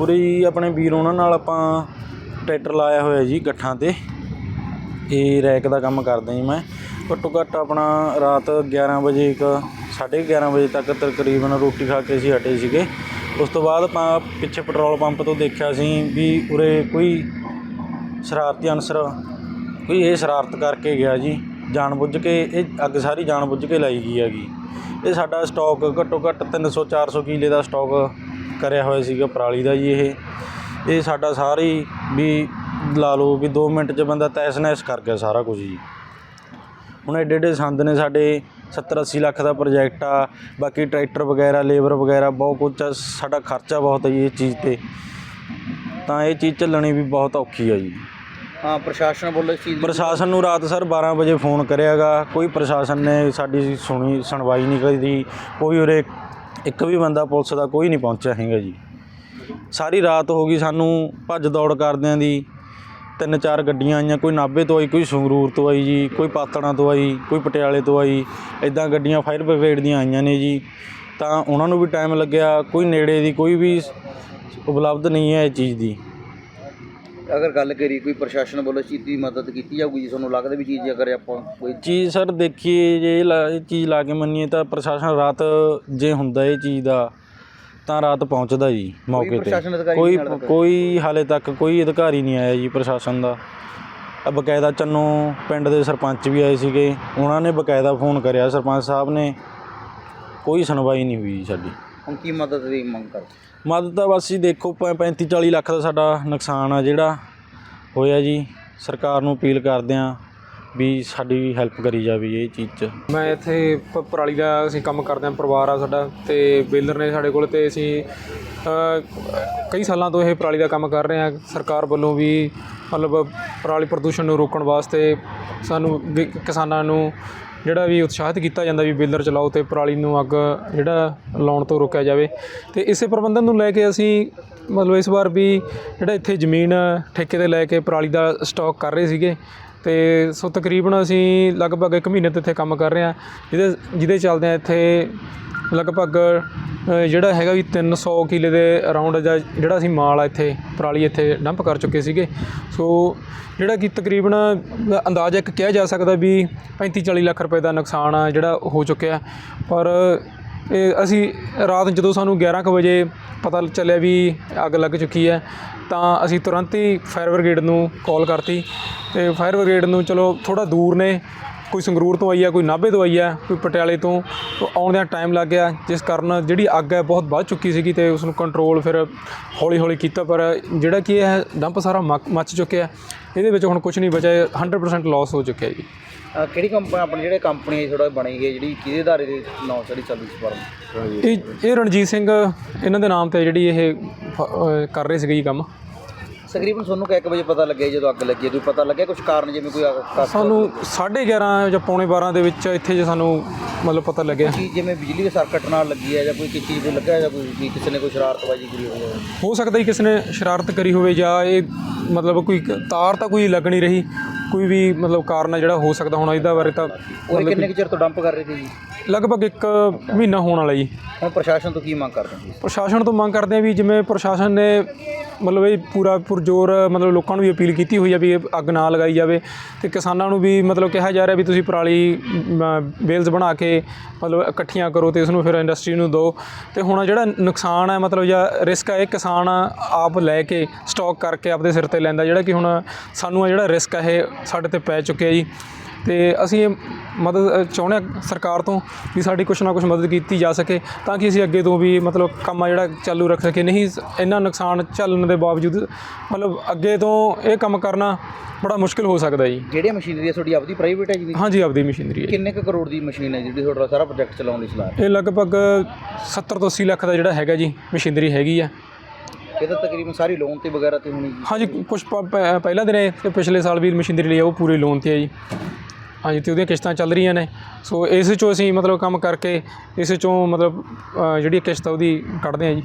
ਉਰੇ ਹੀ ਆਪਣੇ ਵੀਰ ਉਹਨਾਂ ਨਾਲ ਆਪਾਂ ਟਰੈਕਟਰ ਲਾਇਆ ਹੋਇਆ ਜੀ ਗੱਠਾਂ ਤੇ। ਇਹ ਰੈਕ ਦਾ ਕੰਮ ਕਰਦਾ ਜੀ ਮੈਂ। ਘੱਟੋ ਘੱਟ ਆਪਣਾ ਰਾਤ 11 ਵਜੇ ਇੱਕ 11:30 ਵਜੇ ਤੱਕ ਤਕਰੀਬਨ ਰੋਟੀ ਖਾ ਕੇ ਅਸੀਂ ਹਟੇ ਸੀਗੇ। ਉਸ ਤੋਂ ਬਾਅਦ ਆਪਾਂ ਪਿੱਛੇ ਪੈਟਰੋਲ ਪੰਪ ਤੋਂ ਦੇਖਿਆ ਸੀ ਵੀ ਉਰੇ ਕੋਈ ਸ਼ਰਾਰਤੀ ਅਨਸਰ, ਕੋਈ ਇਹ ਸ਼ਰਾਰਤ ਕਰਕੇ ਗਿਆ ਜੀ। ਜਾਣਬੁੱਝ ਕੇ ਇਹ ਅੱਗ ਸਾਰੀ ਜਾਣਬੁੱਝ ਕੇ ਲਾਈ ਗਈ ਹੈਗੀ। ਇਹ ਸਾਡਾ ਸਟਾਕ ਘੱਟੋ ਘੱਟ 300 400 ਕਿਲੇ ਦਾ ਸਟਾਕ ਕਰਿਆ ਹੋਇਆ ਸੀਗਾ ਪਰਾਲੀ ਦਾ ਜੀ ਇਹ। ਇਹ ਸਾਡਾ ਸਾਰੀ ਵੀ ਲਾ ਲਓ ਵੀ 2 ਮਿੰਟ 'ਚ ਬੰਦਾ ਤੈਸ ਨੈਸ ਕਰ ਗਿਆ ਸਾਰਾ ਕੁਝ ਜੀ। ਹੁਣ ਐਡੇ ਐਡੇ ਸੰਦ ਨੇ ਸਾਡੇ 70 80 ਲੱਖ ਦਾ ਪ੍ਰੋਜੈਕਟ ਆ ਬਾਕੀ ਟਰੈਕਟਰ ਵਗੈਰਾ ਲੇਬਰ ਵਗੈਰਾ ਬਹੁਤ ਕੁਝ ਆ ਸਾਡਾ ਖਰਚਾ ਬਹੁਤ ਹੈ ਜੀ ਇਹ ਚੀਜ਼ ਤੇ। ਤਾਂ ਇਹ ਚੀਜ਼ ਚੱਲਣੀ ਵੀ ਬਹੁਤ ਔਖੀ ਆ ਜੀ। ਹਾਂ ਪ੍ਰਸ਼ਾਸਨ ਵੱਲੋਂ ਇਸ ਚੀਜ਼ ਦੀ ਪ੍ਰਸ਼ਾਸਨ ਨੂੰ ਰਾਤ ਸਰ 12 ਵਜੇ ਫੋਨ ਕਰਿਆਗਾ ਕੋਈ ਪ੍ਰਸ਼ਾਸਨ ਨੇ ਸਾਡੀ ਸੁਣੀ ਸੁਣਵਾਈ ਨਹੀਂ ਕਰੀ ਕੋਈ ਉਰੇ ਇੱਕ ਵੀ ਬੰਦਾ ਪੁਲਿਸ ਦਾ ਕੋਈ ਨਹੀਂ ਪਹੁੰਚਿਆ ਹੈਗਾ ਜੀ। ਸਾਰੀ ਰਾਤ ਹੋ ਗਈ ਸਾਨੂੰ ਭੱਜ ਦੌੜ ਕਰਦਿਆਂ ਦੀ। ਤਿੰਨ ਚਾਰ ਗੱਡੀਆਂ ਆਈਆਂ, ਕੋਈ ਨਾਭੇ ਤੋਂ ਆਈ, ਕੋਈ ਸੰਗਰੂਰ ਤੋਂ ਆਈ ਜੀ, ਕੋਈ ਪਾਤੜਾਂ ਤੋਂ ਆਈ, ਕੋਈ ਪਟਿਆਲੇ ਤੋਂ ਆਈ। ਇਦਾਂ ਗੱਡੀਆਂ ਫਾਇਰ ਬ੍ਰਿਗੇਡ ਦੀਆਂ ਆਈਆਂ ਨੇ ਜੀ। ਤਾਂ ਉਹਨਾਂ ਨੂੰ ਵੀ ਟਾਈਮ ਲੱਗਿਆ, ਕੋਈ ਨੇੜੇ ਦੀ ਕੋਈ ਵੀ ਉਪਲਬਧ ਨਹੀਂ ਹੈ ਇਹ ਚੀਜ਼ ਦੀ। ਅਗਰ ਗੱਲ ਕਰੀ ਕੋਈ ਪ੍ਰਸ਼ਾਸਨ ਵੱਲੋਂ ਦੀ ਮਦਦ ਕੀਤੀ ਜਾਊਗੀ ਜੀ ਤੁਹਾਨੂੰ ਲੱਗਦਾ ਵੀ ਚੀਜ਼ ਅਗਰ ਆਪਾਂ ਕੋਈ ਚੀਜ਼ ਸਰ ਦੇਖੀਏ ਜੇ ਇਹ ਲਾ- ਇਹ ਚੀਜ਼ ਲਾ ਕੇ ਮੰਨੀਏ ਤਾਂ ਪ੍ਰਸ਼ਾਸਨ ਰਾਤ ਜੇ ਹੁੰਦਾ ਇਹ ਚੀਜ਼ ਦਾ ਤਾਂ ਰਾਤ ਪਹੁੰਚਦਾ ਜੀ ਮੌਕੇ ਤੇ। ਅਧਿਕਾਰੀ ਕੋਈ ਕੋਈ ਹਾਲੇ ਤੱਕ ਕੋਈ ਅਧਿਕਾਰੀ ਨਹੀਂ ਆਇਆ ਜੀ ਪ੍ਰਸ਼ਾਸਨ ਦਾ। ਆ ਬਕਾਇਦਾ ਚੰਨੋ ਪਿੰਡ ਦੇ ਸਰਪੰਚ ਵੀ ਆਏ ਸੀਗੇ ਉਹਨਾਂ ਨੇ ਬਕਾਇਦਾ ਫੋਨ ਕਰਿਆ ਸਰਪੰਚ ਸਾਹਿਬ ਨੇ। ਕੋਈ ਸੁਣਵਾਈ ਨਹੀਂ ਹੋਈ ਜੀ ਸਾਡੀ। ਹੁਣ ਕੀ ਮਦਦ ਦੀ ਮੰਗ ਕਰ ਮਦਦ ਤਾਂ ਬਸ ਜੀ ਦੇਖੋ 35 40 ਲੱਖ ਦਾ ਸਾਡਾ ਨੁਕਸਾਨ ਆ ਜਿਹੜਾ ਹੋਇਆ ਜੀ। ਸਰਕਾਰ ਨੂੰ ਅਪੀਲ ਕਰਦੇ ਆ ਵੀ ਸਾਡੀ ਹੈਲਪ ਕਰੀ ਜਾਵੇ ਇਹ ਚੀਜ਼ 'ਚ। ਮੈਂ ਇੱਥੇ ਪ- ਪਰਾਲੀ ਦਾ ਅਸੀਂ ਕੰਮ ਕਰਦੇ ਹਾਂ ਪਰਿਵਾਰ ਆ ਸਾਡਾ ਤੇ ਬੇਲਰ ਨੇ ਸਾਡੇ ਕੋਲ ਤੇ ਅਸੀਂ ਅ, ਕਈ ਸਾਲਾਂ ਤੋਂ ਇਹ ਪਰਾਲੀ ਦਾ ਕੰਮ ਕਰ ਰਹੇ ਹਾਂ। ਸਰਕਾਰ ਵੱਲੋਂ ਵੀ ਮਤਲਬ ਪਰਾਲੀ ਪ੍ਰਦੂਸ਼ਣ ਨੂੰ ਰੋਕਣ ਵਾਸਤੇ ਸਾਨੂੰ ਵੀ ਕਿਸਾਨਾਂ ਨੂੰ ਜਿਹੜਾ ਵੀ ਉਤਸ਼ਾਹਿਤ ਕੀਤਾ ਜਾਂਦਾ ਵੀ ਬੇਲਰ ਚਲਾਓ ਤੇ ਪਰਾਲੀ ਨੂੰ ਅੱਗ ਜਿਹੜਾ ਲਾਉਣ ਤੋਂ ਰੋਕਿਆ ਜਾਵੇ। ਤੇ ਇਸੇ ਪ੍ਰਬੰਧਨ ਨੂੰ ਲੈ ਕੇ ਅਸੀਂ ਮਤਲਬ ਇਸ ਵਾਰ ਵੀ ਜਿਹੜਾ ਇੱਥੇ ਜ਼ਮੀਨ ਠੇਕੇ ਤੇ ਲੈ ਕੇ ਪਰਾਲੀ ਦਾ ਸਟਾਕ ਕਰ ਰਹੇ ਸੀਗੇ। ਤੇ ਸੋ ਤਕਰੀਬਨ ਅਸੀਂ ਲਗਭਗ 1 ਮਹੀਨੇ ਤੋਂ ਇੱਥੇ ਕੰਮ ਕਰ ਰਹੇ ਹਾਂ। ਜਿਹਦੇ ਜਿਹਦੇ ਚੱਲਦੇ ਇੱਥੇ ਲਗਭਗ ਜਿਹੜਾ ਹੈਗਾ ਵੀ 300 ਕਿਲੇ ਦੇ ਅਰਾਊਂਡ ਦਾ ਜਿਹੜਾ ਅਸੀਂ ਮਾਲ ਆ ਇੱਥੇ, ਪਰਾਲੀ ਇੱਥੇ ਡੰਪ ਕਰ ਚੁੱਕੇ ਸੀਗੇ। ਸੋ ਜਿਹੜਾ ਕਿ ਤਕਰੀਬਨ ਅੰਦਾਜ਼ਾ ਇੱਕ ਕਿਹਾ ਜਾ ਸਕਦਾ ਵੀ 35 40 ਲੱਖ ਰੁਪਏ ਦਾ ਨੁਕਸਾਨ ਆ ਜਿਹੜਾ ਹੋ ਚੁੱਕਿਆ। ਪਰ ਇਹ ਅਸੀਂ ਰਾਤ ਜਦੋਂ ਸਾਨੂੰ 11 ਕੁ ਵਜੇ ਪਤਾ ਚੱਲਿਆ ਵੀ ਅੱਗ ਲੱਗ ਚੁੱਕੀ ਹੈ, ਤਾਂ ਅਸੀਂ ਤੁਰੰਤ ਹੀ ਫਾਇਰ ਬ੍ਰਿਗੇਡ ਨੂੰ ਕਾਲ ਕਰਤੀ ਅਤੇ ਫਾਇਰ ਬ੍ਰਿਗੇਡ ਨੂੰ ਚਲੋ ਥੋੜ੍ਹਾ ਦੂਰ ਨੇ, ਕੋਈ ਸੰਗਰੂਰ ਤੋਂ ਆਈ ਆ ਕੋਈ ਨਾਭੇ ਤੋਂ ਆਈ ਆ ਕੋਈ ਪਟਿਆਲੇ ਤੋਂ ਤੋਂ ਆਉਂਦਿਆਂ ਟਾਈਮ ਲੱਗ ਗਿਆ, ਜਿਸ ਕਾਰਨ ਜਿਹੜੀ ਅੱਗ ਹੈ ਬਹੁਤ ਵੱਧ ਚੁੱਕੀ ਸੀਗੀ ਤੇ ਉਸ ਨੂੰ ਕੰਟਰੋਲ ਫਿਰ ਹੌਲੀ ਹੌਲੀ ਕੀਤਾ, ਪਰ ਜਿਹੜਾ ਕੀ ਹੈ ਡੰਪ ਸਾਰਾ ਮੱਕ- ਮੱਚ ਚੁੱਕਿਆ, ਇਹਦੇ ਵਿੱਚ ਹੁਣ ਕੁਝ ਨਹੀਂ ਬਚਿਆ, ਇਹ 100% ਲਾਸ ਹੋ ਚੁੱਕਿਆ ਜੀ। ਅ, ਕਿਹੜੀ ਕੰਪਨੀ ਆਪਣੀ ਜਿਹੜੇ ਕੰਪਨੀ ਥੋੜਾ ਬਣੀ ਹੈ ਜਿਹੜੀ ਕਿਹਦੇ ਆਧਾਰੇ ਦੇ ਨਾਮ ਸਾਡੀ ਚੱਲਦੀ ਸੀ ਫਰਮ? ਇਹ ਇਹ ਰਣਜੀਤ ਸਿੰਘ ਇਹਨਾਂ ਦੇ ਨਾਮ ਤੇ ਜਿਹੜੀ ਇਹ ਫ- ਅਹ ਕਰ ਰਹੇ ਸੀਗੇ ਜੀ ਕੰਮ। ਤਕਰੀਬਨ ਤੁਹਾਨੂੰ ਕਿ 1 ਵਜੇ ਪਤਾ ਲੱਗਿਆ ਜਦੋਂ ਅੱਗ ਲੱਗੀ ਹੈ? ਪਤਾ ਲੱਗਿਆ ਕੁਝ ਕਾਰਨ ਜਿਵੇਂ ਕੋਈ ਅੱਗ ਕਾ- ਸਾਨੂੰ 11:30 ਜਾਂ ਪੌਣੇ 12 ਦੇ ਵਿੱਚ ਇੱਥੇ ਜੇ ਸਾਨੂੰ ਮਤਲਬ ਪਤਾ ਲੱਗਿਆ। ਚੀਜ਼ ਜਿਵੇਂ ਬਿਜਲੀ ਦੇ ਸਰਕਟ ਨਾਲ ਲੱਗੀ ਹੈ ਜਾਂ ਕੋਈ ਕਿਸੇ ਚੀਜ਼ ਤੇ ਲੱਗਾ ਹੈ ਜਾਂ ਕੋਈ ਵੀ ਕਿਸੇ ਨੇ ਕੋਈ ਸ਼ਰਾਰਤਬਾਜ਼ੀ ਕੀਤੀ ਹੋਈ ਹੈ ਹੋ ਸਕਦਾ ਹੀ ਕਿਸੇ ਨੇ ਸ਼ਰਾਰਤ ਕਰੀ ਹੋਵੇ ਜਾਂ ਇਹ ਮਤਲਬ ਕੋਈ ਕ- ਤਾਰ ਤਾਂ ਕੋਈ ਲੱਗ ਨਹੀਂ ਰਹੀ। ਕੋਈ ਵੀ ਮਤਲਬ ਕਾਰਨ ਆ ਜਿਹੜਾ ਹੋ ਸਕਦਾ ਹੁਣ ਇਹਦਾ ਬਾਰੇ ਤਾਂ ਕਿੰਨੇ ਕੁ ਚਿਰ ਤੋਂ ਡੰਪ ਕਰ ਰਹੇ ਸੀ ਜੀ? ਲਗਭਗ ਇੱਕ ਮਹੀਨਾ ਹੋਣ ਵਾਲਾ ਜੀ। ਹੁਣ ਪ੍ਰਸ਼ਾਸਨ ਤੋਂ ਕੀ ਮੰਗ ਕਰਦੇ ਹੋ? ਪ੍ਰਸ਼ਾਸਨ ਤੋਂ ਮੰਗ ਕਰਦੇ ਆ ਵੀ ਜਿਵੇਂ ਪ੍ਰਸ਼ਾਸਨ ਨੇ ਮਤਲਬ ਇਹ ਪੂਰਾ ਪੁਰਜੋਰ ਮਤਲਬ ਲੋਕਾਂ ਨੂੰ ਵੀ ਅਪੀਲ ਕੀਤੀ ਹੋਈ ਆ ਵੀ ਇਹ ਅੱਗ ਨਾ ਲਗਾਈ ਜਾਵੇ ਤੇ ਕਿਸਾਨਾਂ ਨੂੰ ਵੀ ਮਤਲਬ ਕਿਹਾ ਜਾ ਰਿਹਾ ਵੀ ਤੁਸੀਂ ਪਰਾਲੀ ਬੇਲਸ ਬਣਾ ਕੇ ਮਤਲਬ ਇਕੱਠੀਆਂ ਕਰੋ ਤੇ ਇਸ ਨੂੰ ਫਿਰ ਇੰਡਸਟਰੀ ਨੂੰ ਦਿਓ। ਤੇ ਹੁਣ ਜਿਹੜਾ ਨੁਕਸਾਨ ਹੈ ਮਤਲਬ ਜਾਂ ਰਿਸਕ ਹੈ ਇਹ ਕਿਸਾਨ ਆਪ ਲੈ ਕੇ ਸਟਾਕ ਕਰਕੇ ਆਪਦੇ ਸਿਰ ਤੇ ਲੈਂਦਾ ਜਿਹੜਾ ਕਿ ਹੁਣ ਸਾਨੂੰ ਇਹ ਜਿਹੜਾ ਰਿਸਕ ਹੈ ਇਹ ਸਾਡੇ ਤੇ ਪੈ ਚੁੱਕਿਆ ਜੀ। ਤੇ ਅਸੀਂ ਇਹ ਮਦਦ ਚਾਹੁੰਦੇ ਹਾਂ ਸਰਕਾਰ ਤੋਂ ਵੀ ਸਾਡੀ ਕੁਛ ਨਾ ਕੁਛ ਮਦਦ ਕੀਤੀ ਜਾ ਸਕੇ ਤਾਂ ਕਿ ਅਸੀਂ ਅੱਗੇ ਤੋਂ ਵੀ ਮਤਲਬ ਕੰਮ ਆ ਜਿਹੜਾ ਚਾਲੂ ਰੱਖ ਸਕੀਏ। ਨਹੀਂ ਇੰਨਾ ਨੁਕਸਾਨ ਝੱਲਣ ਦੇ ਬਾਵਜੂਦ ਮਤਲਬ ਅੱਗੇ ਤੋਂ ਇਹ ਕੰਮ ਕਰਨਾ ਬੜਾ ਮੁਸ਼ਕਿਲ ਹੋ ਸਕਦਾ ਜੀ। ਜਿਹੜੀਆਂ ਮਸ਼ੀਨਰੀ ਹੈ ਤੁਹਾਡੀ ਆਪਦੀ ਪ੍ਰਾਈਵੇਟ ਹੈ ਜੀ? ਹਾਂਜੀ ਆਪਦੀ ਮਸ਼ੀਨਰੀ ਹੈ ਕਿੰਨੇ ਕੁ ਕਰੋੜ ਦੀ ਮਸ਼ੀਨ ਹੈ ਜਿਹੜੀ ਤੁਹਾਡਾ ਸਾਰਾ ਪ੍ਰੋਜੈਕਟ ਚਲਾਉਣ ਦੀ ਸਲਾਹ? ਇਹ ਲਗਭਗ 70 ਤੋਂ 80 ਲੱਖ ਦਾ ਜਿਹੜਾ ਹੈਗਾ ਜੀ ਮਸ਼ੀਨਰੀ ਹੈਗੀ ਆ। ਇਹ ਤਾਂ ਤਕਰੀਬਨ ਸਾਰੀ ਲੋਨ ਤੇ ਵਗੈਰਾ ਤੇ ਹੋਣੀ ਜੀ। ਹਾਂਜੀ ਕੁਝ ਪਹਿਲਾਂ ਦਿਨੇ ਤੇ ਪਿਛਲੇ ਸਾਲ ਵੀ ਮਸ਼ੀਨਰੀ ਲਈ ਆ, ਉਹ ਪੂਰੇ ਲੋਨ ਤੇ ਹੈ ਜੀ। ਹਾਂਜੀ, ਤੇ ਉਹਦੀਆਂ ਕਿਸ਼ਤਾਂ ਚੱਲ ਰਹੀਆਂ ਨੇ। ਸੋ ਇਸ ਚੋਂ ਅਸੀਂ ਮਤਲਬ ਕੰਮ ਕਰਕੇ, ਇਸ ਚੋਂ ਮਤਲਬ ਜਿਹੜੀ ਕਿਸ਼ਤ ਆ ਉਹਦੀ ਕੱਢਦੇ ਹਾਂ ਜੀ।